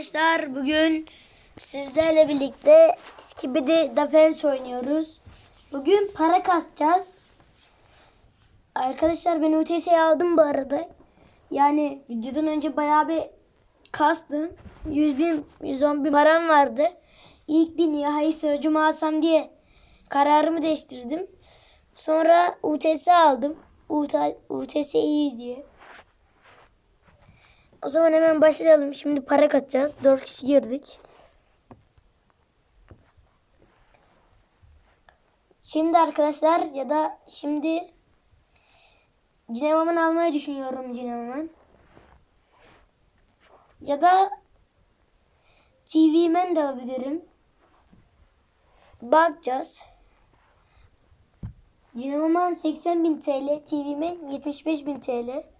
Arkadaşlar bugün sizlerle birlikte Skibidi Defense oynuyoruz. Bugün para kasacağız. Arkadaşlar ben UTS'yi aldım bu arada. Yani videodan önce bayağı bir kastım. 100 bin, 110 bin param vardı. İlk bir nihai sözcüğümü alsam diye kararımı değiştirdim. Sonra UTS aldım. UTS iyi diye. O zaman hemen başlayalım. Şimdi para katacağız. 4 kişi girdik. Şimdi arkadaşlar ya da şimdi Cinevaman almayı düşünüyorum Cinevaman. Ya da TV Man de alabilirim. Bakacağız. Cinevaman 80.000 TL, TV Man 75.000 TL.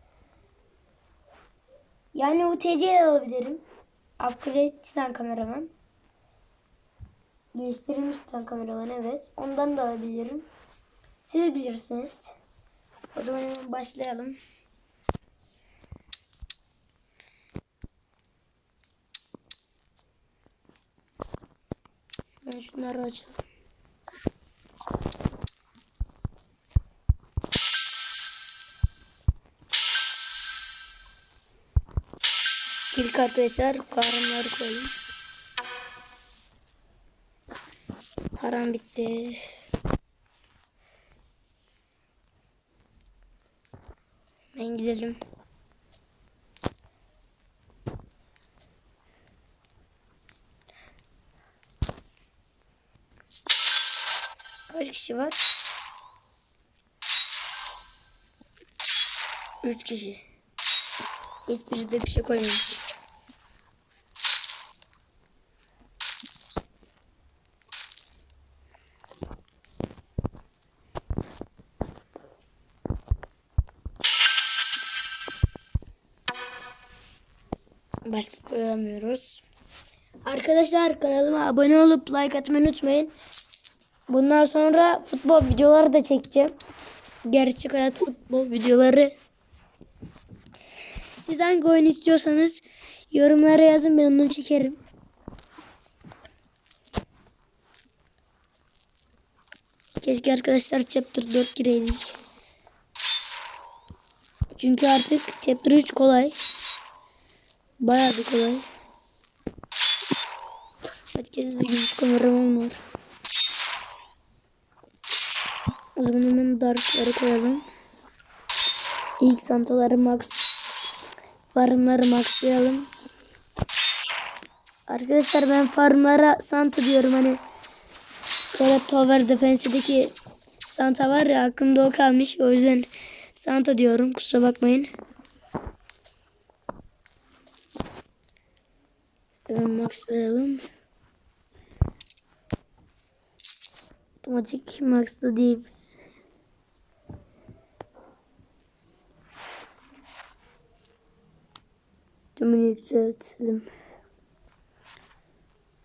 Yani UTC alabilirim. Upgrade kameraman. Geliştirilmiş kameraman evet. Ondan da alabilirim. Siz bilirsiniz. O zaman başlayalım. Ben şunları açalım. İlk arkadaşlar farmları koyayım. Param bitti. Ben gidelim. Kaç kişi var? Üç kişi. Hiçbiri de bir şey koymamış. Başka koyamıyoruz. Arkadaşlar kanalıma abone olup like atmayı unutmayın. Bundan sonra futbol videoları da çekeceğim. Gerçek hayat futbol videoları. Siz hangi oyun istiyorsanız yorumlara yazın ben onu çekerim. Keşke arkadaşlar Chapter 4 gireydik. Çünkü artık Chapter 3 kolay. Bayağı da kolay. Herkeste de gümüş kameraman var. O zaman hemen darkları koyalım. İlk santaları max farmları maxlayalım. Arkadaşlar ben farmlara Santa diyorum hani Sonra Tower Defense'deki Santa var ya aklımda o kalmış. O yüzden Santa diyorum. Kusura bakmayın. Hemen maxlayalım. Otomatik maxla değil. Tümünü yükseltelim.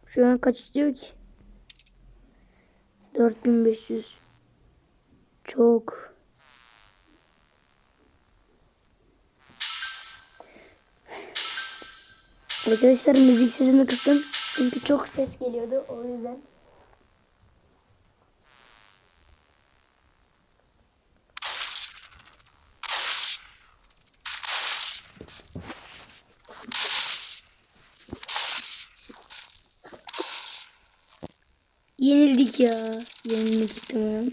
Şu an kaç istiyor ki? 4500. Çok. Arkadaşlar müzik sesini kıstım. Çünkü çok ses geliyordu o yüzden. Yenildik ya. Yenildik tamam.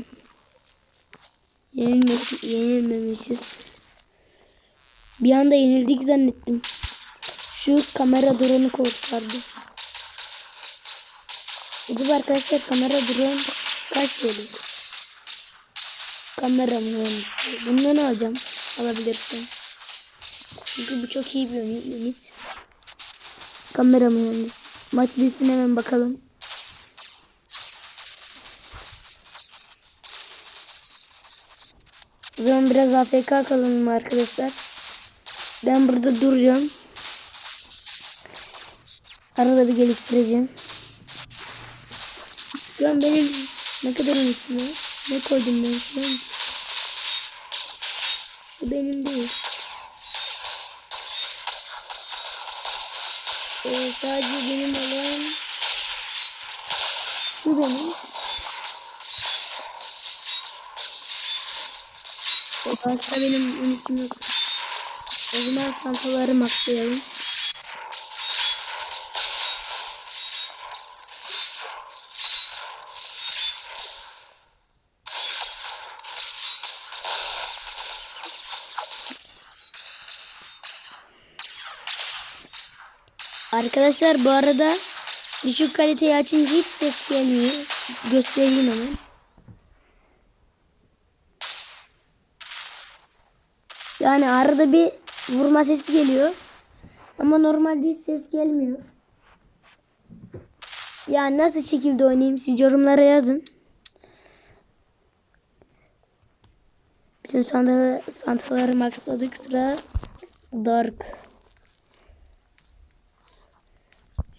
Yenilmemişiz. Bir anda yenildik zannettim. Şu kamera drone'u kurtardı. Bu arkadaşlar kamera drone kaç TL? Kamera mühendisi. Bundan alacağım. Alabilirsin. Çünkü bu çok iyi bir ünit. Kamera mühendisi. Maç bilsin hemen bakalım. O zaman biraz AFK kalalım arkadaşlar. Ben burada duracağım. Arada bir geliştireceğim. Şu an benim ne kadar ümitim var? Ne koydum ben şu an? Bu benim değil. Ee, sadece benim olan şu benim. Başka benim ünitim yok. O zaman santaları maxlayalım. Arkadaşlar bu arada düşük kaliteyi açınca hiç ses gelmiyor. Göstereyim hemen. Yani arada bir vurma sesi geliyor. Ama normalde hiç ses gelmiyor. Yani nasıl şekilde oynayayım siz yorumlara yazın. Bütün sandalı, santaları maxladık. Sıra Dark.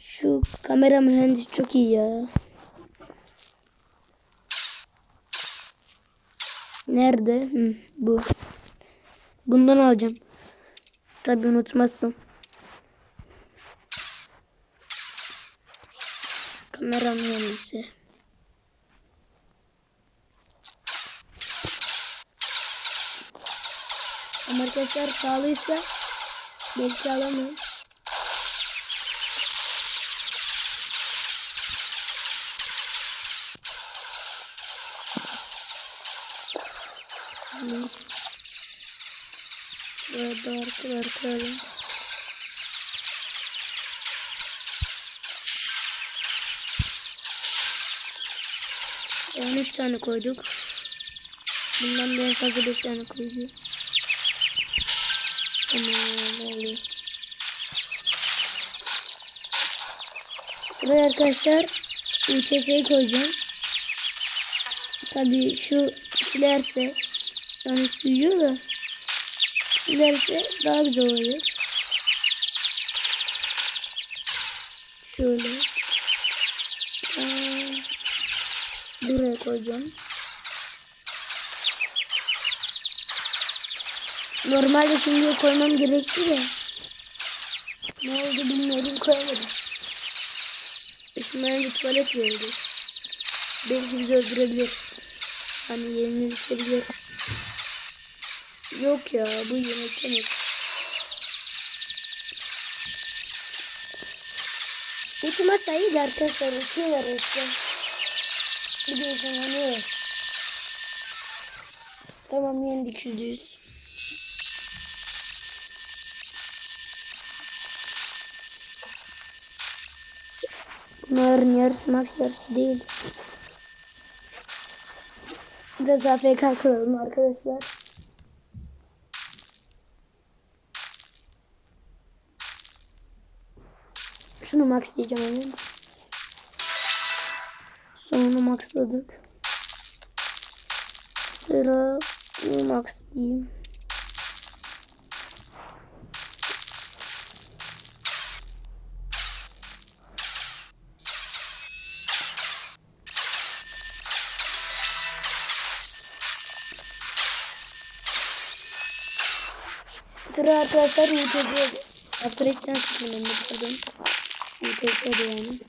Şu kamera mühendisi çok iyi ya. Nerede? Hı, bu. Bundan alacağım. Tabii unutmazsın. Kamera mühendisi. Ama arkadaşlar pahalıysa belki alamam. Şuraya da arkalar koyalım. On üç tane koyduk. Bundan da en fazla beş tane koyduk. Tamam oluyor. Şuraya arkadaşlar UTS'yi koyacağım. Tabii şu silerse yani suyuyor da silerse daha güzel oluyor. Şöyle. Aa, buraya koyacağım. Normalde şimdi koymam gerekti de ne oldu bilmiyorum koyamadım. Işınlayınca tuvalet geldi. Belki bizi öldürebilir. Hani yerini bitebilir. Yok ya bu yemek yemez. Uçmasa iyi de arkadaşlar uçuyorlar işte. Bir de ışınlanıyor. Tamam yendik yüzde yüz. Bunların yarısı max yarısı değil. Biraz AFK kalalım arkadaşlar. Şunu max diyeceğim hemen. Sonunu maxladık. Sıra max diyeyim. Sıra arkadaşlar UTC'ye Upgrade'den sıkıldım UTC'de yani.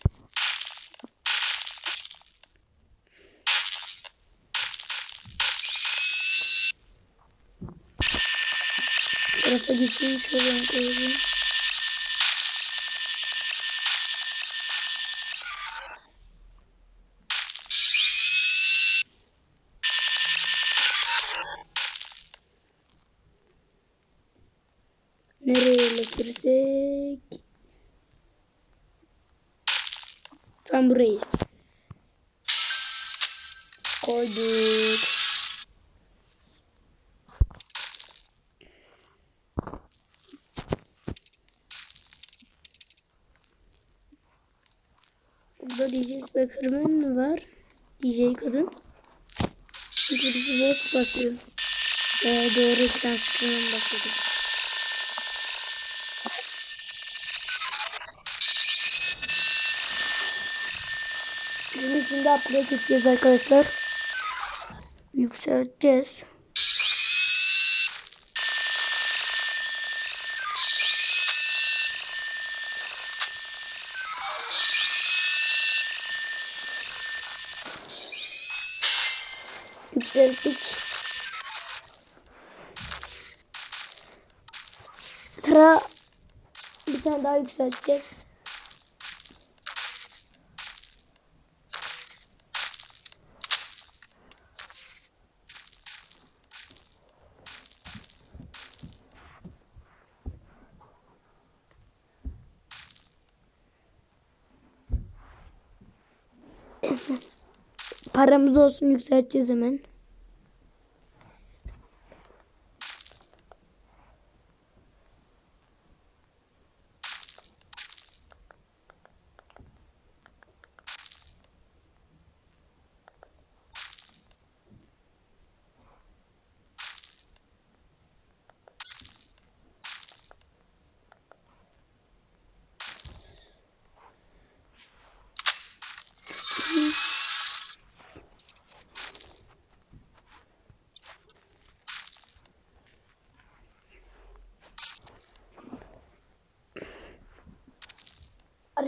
Tarafa geçeyim şuradan koyayım. Tam burayı. Koyduk. Burada DJ Speakerman mi var? DJ kadın. Birisi boss basıyor. Ee, doğru sen Speakerman basıyordun. Şimdi upgrade edeceğiz arkadaşlar. Yükselteceğiz. Yükselttik. Sıra bir tane daha yükselteceğiz. Paramız olsun yükselteceğiz hemen.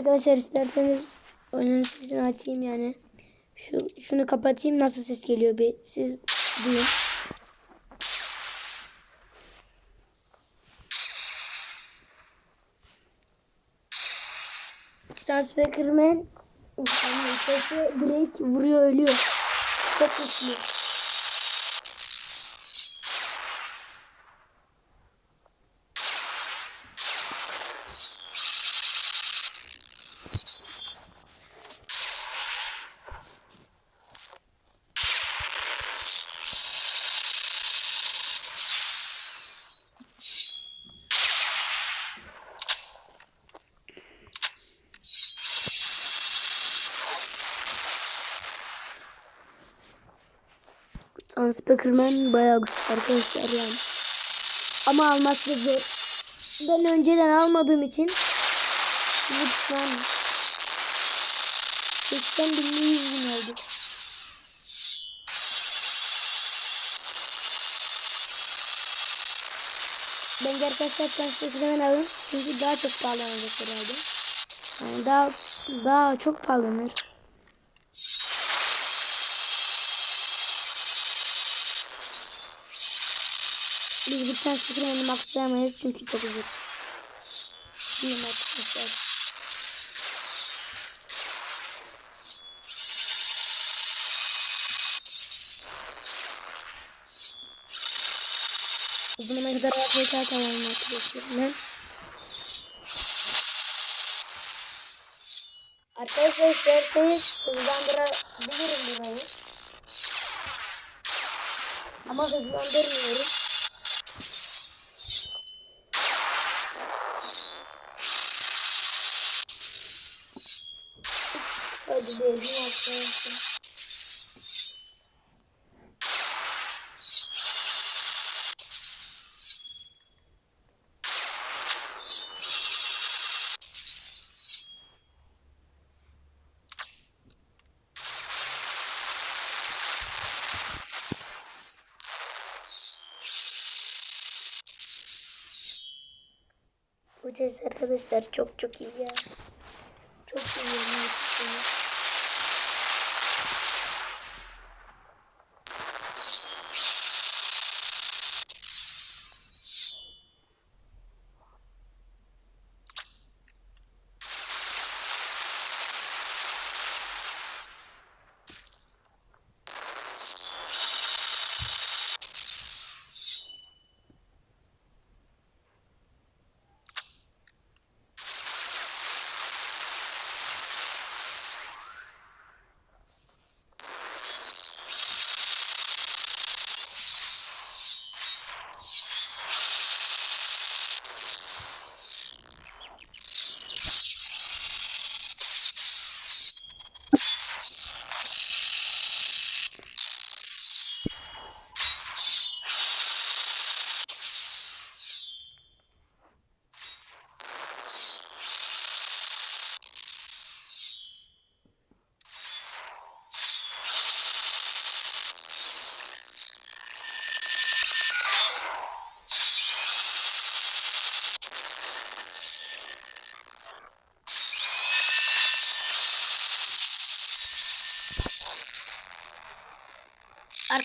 Arkadaşlar isterseniz oyunun sesini açayım yani. Şu şunu kapatayım nasıl ses geliyor bir siz duyun. Stars Beckerman insanın sesi direkt vuruyor ölüyor. Çok güçlü. Sans Beckerman bayağı güçlü arkadaşlar yani. Ama almak zor. Ben önceden almadığım için lütfen 80 bin 100 bin oldu. Ben gerçekten Sans Beckerman alırım çünkü daha çok pahalanacak herhalde. Yani daha daha çok pahalanır. Biz bir tane sıfırını maxlayamayız çünkü çok uzun. Bilmiyorum arkadaşlar. O zamana kadar AFK kalalım arkadaşlar. Ben Arkadaşlar isterseniz hızlandırabilirim burayı. Ama hızlandırmıyorum. Ses arkadaşlar çok çok iyi ya.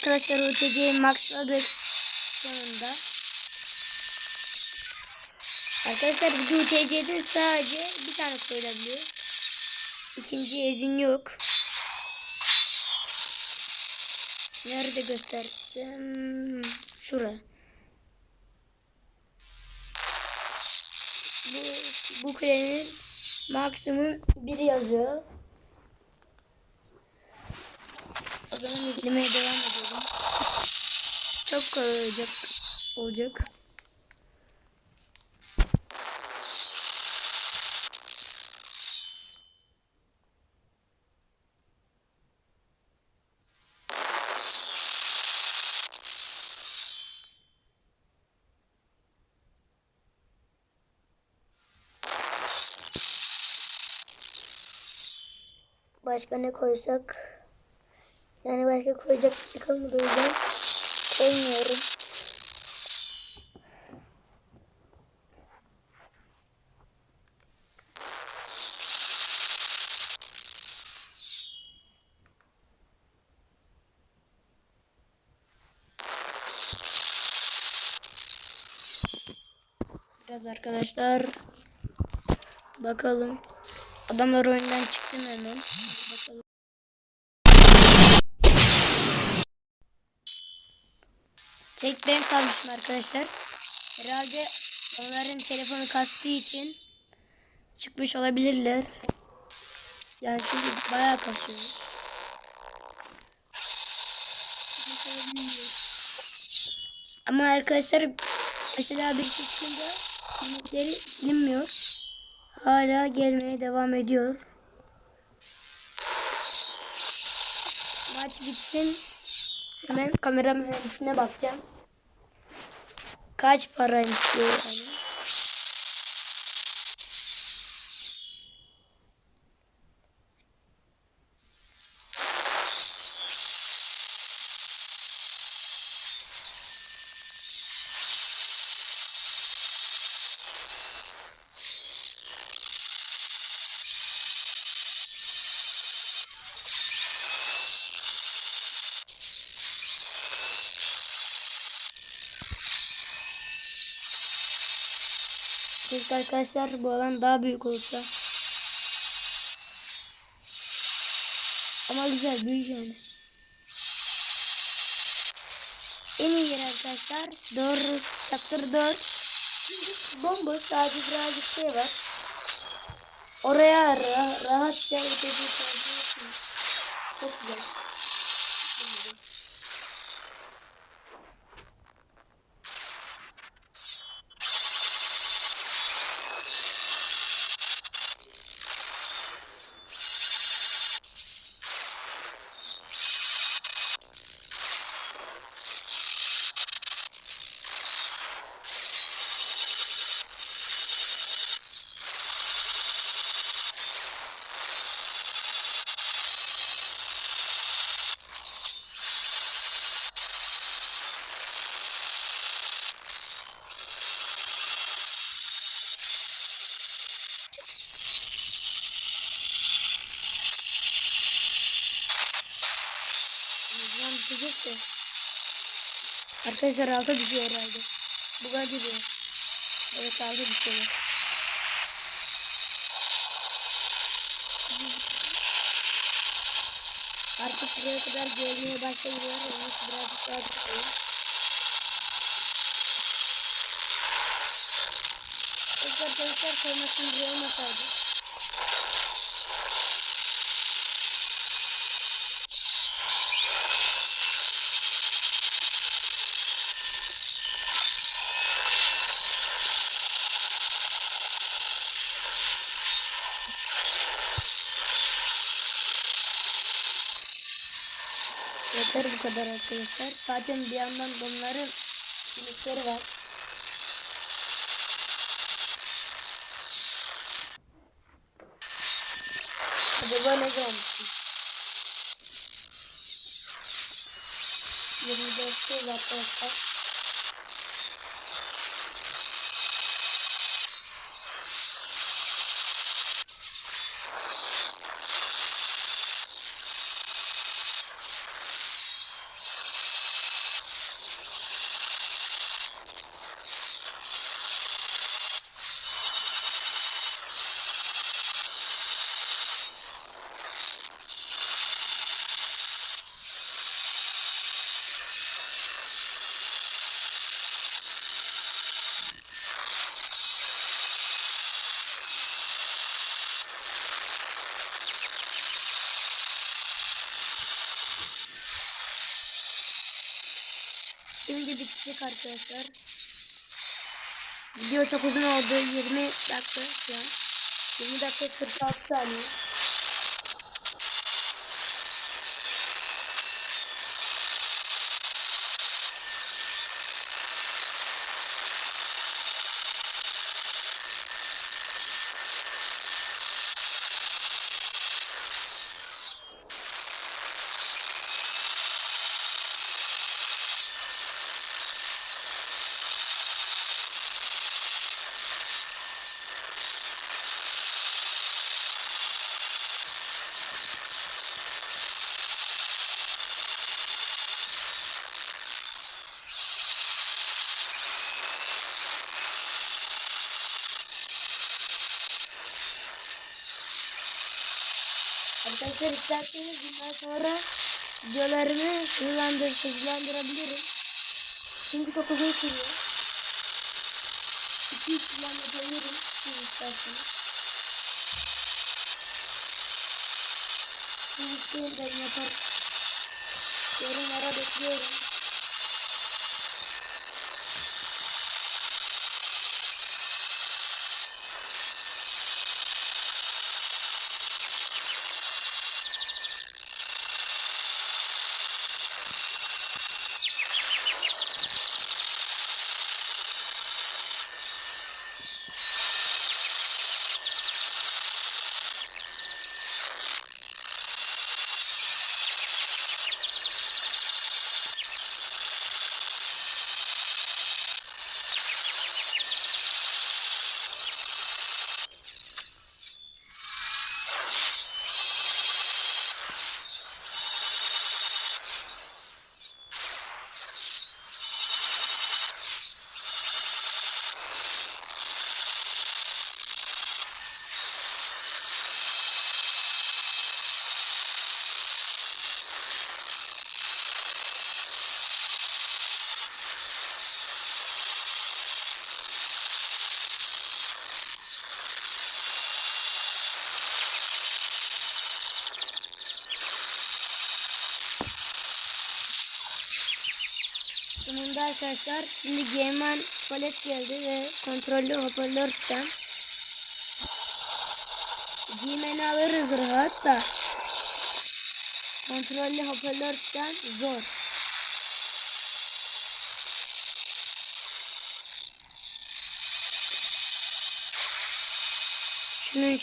Arkadaşlar UTC'yi maxladık sonunda. Arkadaşlar bu UTC'de sadece bir tane koyulabiliyor. İkinci ezin yok. Nerede göstersem şura. Bu, bu kulenin maksimum biri yazıyor. O zaman izlemeye devam edelim. Çok kolay olacak. Başka ne koysak? Yani başka koyacak bir şey kalmadı o yüzden koymuyorum. Biraz arkadaşlar bakalım. Adamlar oyundan çıktı mı hemen? Bakalım. Tek ben kalmışım arkadaşlar. Herhalde onların telefonu kastığı için çıkmış olabilirler. Yani çünkü bayağı kasıyor. Ama arkadaşlar mesela bir şey çıkınca silinmiyor. Hala gelmeye devam ediyor. Maç bitsin. Hemen kamera mühendisine bakacağım. Kaç paraymış diyor yani. Keşke arkadaşlar bu alan daha büyük olsa. Ama güzel büyük yani. En iyi yer arkadaşlar. Doğru chapter 4. Bomboş sadece birazcık şey var. Oraya ra rahatça gidebilirsiniz. Çok güzel. Çok güzel. De. Arkadaşlar alta düşüyor herhalde. Bu kadar diyor. Evet alta düşüyor. Artık buraya kadar gelmeye başlıyor. İçin birazcık daha düşüyor. Arkadaşlar koymasın diye olmasaydı. Yeter bu kadar arkadaşlar. Zaten bir yandan bunların limitleri var. Acaba ne olmuşsun? 24 yıl arkadaşlar. Şimdi bitecek arkadaşlar. Video çok uzun oldu. 20 dakika şu an. 20 dakika 46 saniye. Arkadaşlar isterseniz bundan sonra videolarımı hızlandır, hızlandırabilirim. Çünkü çok uzun sürüyor. İki üç falan yapabilirim. Siz isterseniz. Siz isteyin yaparım. Yorumlara bekliyorum. Sonunda arkadaşlar şimdi One tuvalet geldi ve kontrollü hoparlör tutacağım. Giymeni alırız rahat da kontrollü hoparlör tutacağım zor. Şunu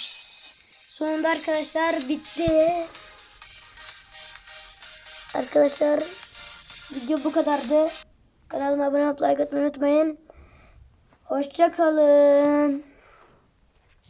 Sonunda arkadaşlar bitti. Arkadaşlar Video bu kadardı. Kanalıma abone olup like atmayı unutmayın. Hoşça kalın.